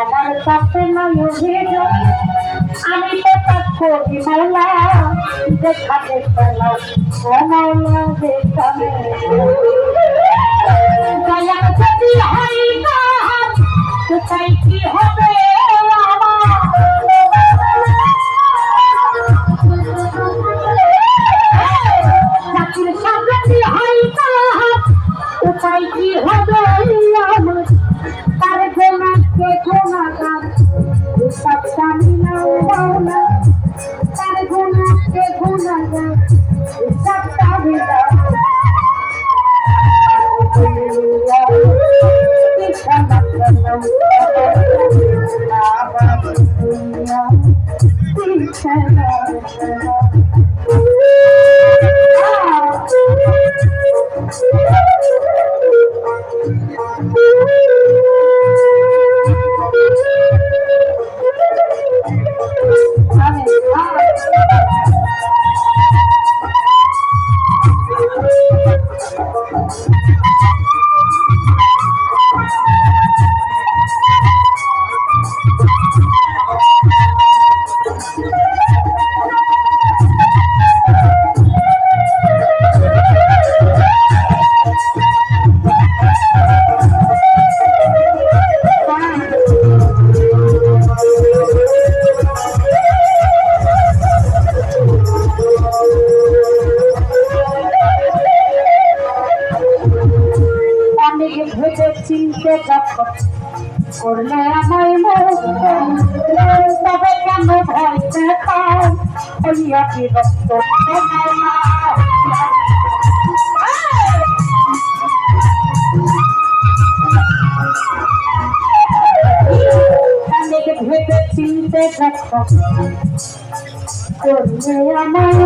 আমার কাছে নয় অভিযোগ। আমি তো কাজ করি মাওলা দেখাতে পেলাম। ও কোথায় কি হবে? অনেক ভেবে চিনতে যখন করলে আমায় তবে কেন ভয় দেখাও হইয়া বিরক্ত ভেবে চিনতে যখন করলে আমায়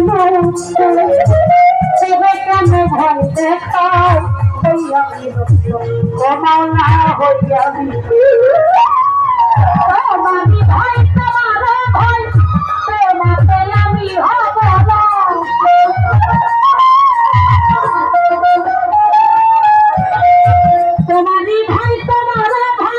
তবে কেন ভয় দেখাও হইয়া তোমার না হইয়া বিরক্ত তোমারই ভয় তোমার ভয়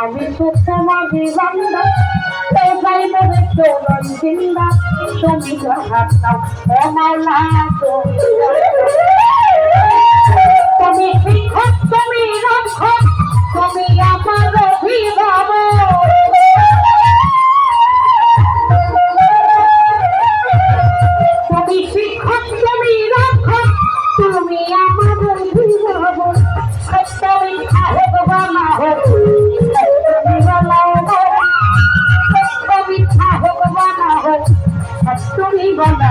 আমি তো জীবন কেউ চাই মনে কেউ রঞ্জিন্দা? তুমি রাহাত খাও কমলা তুমি তুমি